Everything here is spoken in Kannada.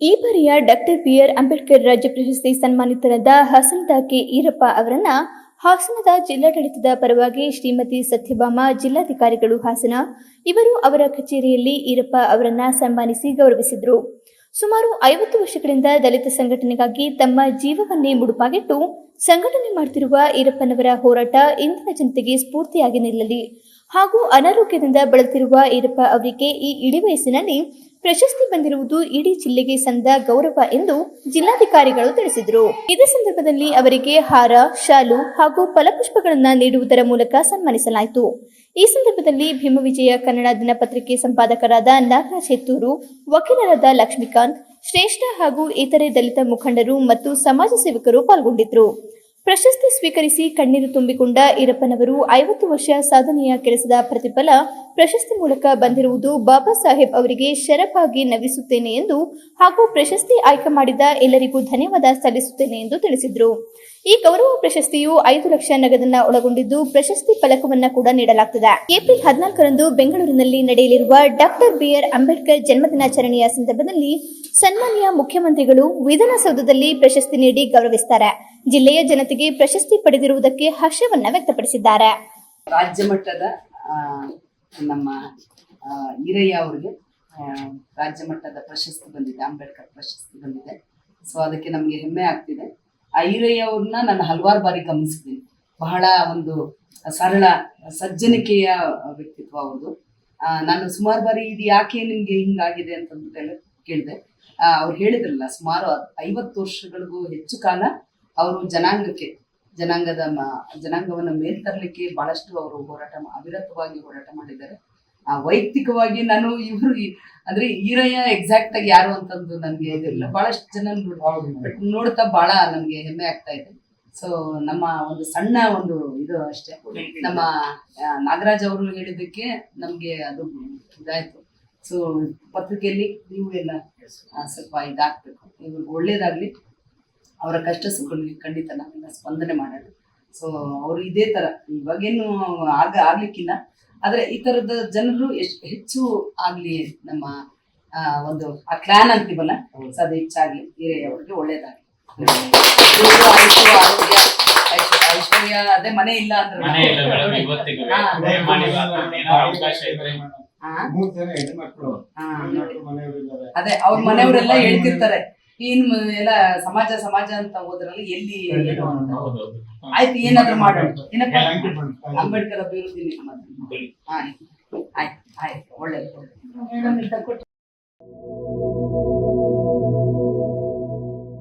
ಈ ಬಾರಿಯ ಡಾಕ್ಟರ್ ಬಿಆರ್ ಅಂಬೇಡ್ಕರ್ ರಾಜ್ಯ ಪ್ರಶಸ್ತಿ ಸನ್ಮಾನಿತರಾದ ಹಸನದ ಕೆ ಈರಪ್ಪ ಅವರನ್ನ ಹಾಸನದ ಜಿಲ್ಲಾಡಳಿತದ ಪರವಾಗಿ ಶ್ರೀಮತಿ ಸತ್ಯಭಾಮ ಜಿಲ್ಲಾಧಿಕಾರಿಗಳು ಹಾಸನ, ಇವರು ಅವರ ಕಚೇರಿಯಲ್ಲಿ ಈರಪ್ಪ ಅವರನ್ನ ಸನ್ಮಾನಿಸಿ ಗೌರವಿಸಿದರು. ಸುಮಾರು ಐವತ್ತು ವರ್ಷಗಳಿಂದ ದಲಿತ ಸಂಘಟನೆಗಾಗಿ ತಮ್ಮ ಜೀವವನ್ನೇ ಮುಡುಪಾಗಿಟ್ಟು ಸಂಘಟನೆ ಮಾಡುತ್ತಿರುವ ಈರಪ್ಪನವರ ಹೋರಾಟ ಇಂದಿನ ಜನತೆಗೆ ಸ್ಫೂರ್ತಿಯಾಗಿ ನಿಲ್ಲಲಿ ಹಾಗೂ ಅನಾರೋಗ್ಯದಿಂದ ಬಳಲುತ್ತಿರುವ ಈರಪ್ಪ ಅವರಿಗೆ ಈ ಇಳಿ ವಯಸ್ಸಿನಲ್ಲಿ ಪ್ರಶಸ್ತಿ ಬಂದಿರುವುದು ಇಡೀ ಜಿಲ್ಲೆಗೆ ಸಂದ ಗೌರವ ಎಂದು ಜಿಲ್ಲಾಧಿಕಾರಿಗಳು ತಿಳಿಸಿದರು. ಇದೇ ಸಂದರ್ಭದಲ್ಲಿ ಅವರಿಗೆ ಹಾರ, ಶಾಲು ಹಾಗೂ ಫಲಪುಷ್ಪಗಳನ್ನು ನೀಡುವುದರ ಮೂಲಕ ಸನ್ಮಾನಿಸಲಾಯಿತು. ಈ ಸಂದರ್ಭದಲ್ಲಿ ಭೀಮವಿಜಯ ಕನ್ನಡ ದಿನಪತ್ರಿಕೆ ಸಂಪಾದಕರಾದ ನಾಗರಾಜ್ ಹೆತ್ತೂರು, ವಕೀಲರಾದ ಲಕ್ಷ್ಮೀಕಾಂತ್, ಶ್ರೇಷ್ಠ ಹಾಗೂ ಇತರೆ ದಲಿತ ಮುಖಂಡರು ಮತ್ತು ಸಮಾಜ ಸೇವಕರು ಪಾಲ್ಗೊಂಡಿದ್ದರು. ಪ್ರಶಸ್ತಿ ಸ್ವೀಕರಿಸಿ ಕಣ್ಣೀರು ತುಂಬಿಕೊಂಡ ಈರಪ್ಪನವರು ಐವತ್ತು ವರ್ಷ ಸಾಧನೆಯ ಕೆಲಸದ ಪ್ರತಿಫಲ ಪ್ರಶಸ್ತಿ ಮೂಲಕ ಬಂದಿರುವುದು ಬಾಬಾ ಸಾಹೇಬ್ ಅವರಿಗೆ ಶರಪಾಗಿ ನವಿಸುತ್ತೇನೆ ಎಂದು ಹಾಗೂ ಪ್ರಶಸ್ತಿ ಆಯ್ಕೆ ಮಾಡಿದ ಎಲ್ಲರಿಗೂ ಧನ್ಯವಾದ ಸಲ್ಲಿಸುತ್ತೇನೆ ಎಂದು ತಿಳಿಸಿದರು. ಈ ಗೌರವ ಪ್ರಶಸ್ತಿಯು ಐದು ಲಕ್ಷ ನಗದನ್ನ ಒಳಗೊಂಡಿದ್ದು ಪ್ರಶಸ್ತಿ ಫಲಕವನ್ನ ಕೂಡ ನೀಡಲಾಗುತ್ತದೆ ಏಪ್ರಿಲ್ ಹದಿನಾಲ್ಕರಂದು ಬೆಂಗಳೂರಿನಲ್ಲಿ ನಡೆಯಲಿರುವ ಡಾಕ್ಟರ್ ಬಿಆರ್ ಅಂಬೇಡ್ಕರ್ ಜನ್ಮದಿನಾಚರಣೆಯ ಸಂದರ್ಭದಲ್ಲಿ ಸನ್ಮಾನ್ಯ ಮುಖ್ಯಮಂತ್ರಿಗಳು ವಿಧಾನಸೌಧದಲ್ಲಿ ಪ್ರಶಸ್ತಿ ನೀಡಿ ಗೌರವಿಸುತ್ತಾರೆ ಜಿಲ್ಲೆಯ ಜನತೆಗೆ ಪ್ರಶಸ್ತಿ ಪಡೆದಿರುವುದಕ್ಕೆ ಹರ್ಷವನ್ನ ವ್ಯಕ್ತಪಡಿಸಿದ್ದಾರೆ. ರಾಜ್ಯ ಮಟ್ಟದ ನಮ್ಮ ಈರಯ್ಯ ಅವರಿಗೆ ರಾಜ್ಯ ಮಟ್ಟದ ಪ್ರಶಸ್ತಿ ಬಂದಿದೆ, ಅಂಬೇಡ್ಕರ್ ಪ್ರಶಸ್ತಿ ಬಂದಿದೆ. ಸೊ ಅದಕ್ಕೆ ನಮಗೆ ಹೆಮ್ಮೆ ಆಗ್ತಿದೆ. ಆ ಈರಯ್ಯ ಅವ್ರನ್ನ ನಾನು ಹಲವಾರು ಬಾರಿ ಗಮನಿಸಿದ್ದೀನಿ. ಬಹಳ ಒಂದು ಸರಳ, ಸಜ್ಜನಿಕೆಯ ವ್ಯಕ್ತಿತ್ವ ಅವ್ರದ್ದು. ನಾನು ಸುಮಾರು ಬಾರಿ ಇದು ಯಾಕೆ ನಿಮ್ಗೆ ಹಿಂಗಾಗಿದೆ ಅಂತಂದ್ಬಿಟ್ಟೆಲ್ಲ ಕೇಳಿದೆ. ಅವ್ರು ಹೇಳಿದ್ರಲ್ಲ, ಸುಮಾರು ಐವತ್ತು ವರ್ಷಗಳಿಗೂ ಹೆಚ್ಚು ಕಾಲ ಅವರು ಜನಾಂಗಕ್ಕೆ ಜನಾಂಗದ ಜನಾಂಗವನ್ನು ಮೇಲ್ತರಲಿಕ್ಕೆ ಬಹಳಷ್ಟು ಅವರು ಹೋರಾಟ ಅವಿರತವಾಗಿ ಹೋರಾಟ ಮಾಡಿದ್ದಾರೆ. ಆ, ವೈಯಕ್ತಿಕವಾಗಿ ನಾನು ಇವರು ಅಂದ್ರೆ ಈರಯ್ಯ ಎಕ್ಸಾಕ್ಟ್ ಆಗಿ ಯಾರು ಅಂತಂದು ನನ್ಗೆ ಇದಿಲ್ಲ. ಬಹಳಷ್ಟು ಜನ ನೋಡ್- ನೋಡ್ತಾ ಬಹಳ ನಮ್ಗೆ ಹೆಮ್ಮೆ ಆಗ್ತಾ ಇದೆ. ಸೊ ನಮ್ಮ ಒಂದು ಸಣ್ಣ ಒಂದು ಇದು ಅಷ್ಟೇ. ನಮ್ಮ ನಾಗರಾಜ್ ಅವರು ಹೇಳಿದ್ದಕ್ಕೆ ನಮ್ಗೆ ಅದು ಇದಾಯ್ತು. ಸೊ ಪತ್ರಿಕೆಯಲ್ಲಿ ನೀವು ಎಲ್ಲ ಸ್ವಲ್ಪ ಇದಾಗ್ಬೇಕು. ಇವ್ರಿಗೆ ಒಳ್ಳೇದಾಗ್ಲಿ. ಅವರ ಕಷ್ಟ ಸುಖಗಳಿಗೆ ಖಂಡಿತ ನಾವೆಲ್ಲ ಸ್ಪಂದನೆ ಮಾಡೋದು. ಸೊ ಅವರು ಇದೇ ತರ. ಇವಾಗೇನು ಆಗ ಆಗ್ಲಿಕ್ಕಿಲ್ಲ. ಆದ್ರೆ ಈ ತರದ ಜನರು ಎಷ್ಟು ಹೆಚ್ಚು ಆಗ್ಲಿ ನಮ್ಮ ಆ, ಒಂದು ಆ ಕ್ಲಾನ್ ಅಂತೀವಲ್ಲ ಸೊ ಅದು ಹೆಚ್ಚಾಗ್ಲಿ. ಹಿರಿಯ ಅವ್ರಿಗೆ ಒಳ್ಳೇದಾಗ್ಲಿ ಐಶ್ವರ್ಯ ಅದೇ ಮನೆ ಇಲ್ಲ ಅಂದ್ರೆ ಅದೇ ಅವ್ರ ಮನೆಯವರೆಲ್ಲ ಹೇಳ್ತಿರ್ತಾರೆ. ಇನ್ ಎಲ್ಲ ಸಮಾಜ ಸಮಾಜ ಅಂತ ಹೋದ್ರಲ್ಲಿ ಎಲ್ಲಿ ಏನು ಅಂತ. ಆಯ್ತು ಏನಾದ್ರು ಮಾಡೋಣ. ಏನಪ್ಪ. ಅಂಬೇಡ್ಕರ್ ಅಭಿವೃದ್ಧಿ ನಿಗಮ ಆಯ್ತು ಆಯ್ತು ಆಯ್ತು. ಒಳ್ಳೇದು ಒಳ್ಳೇದು.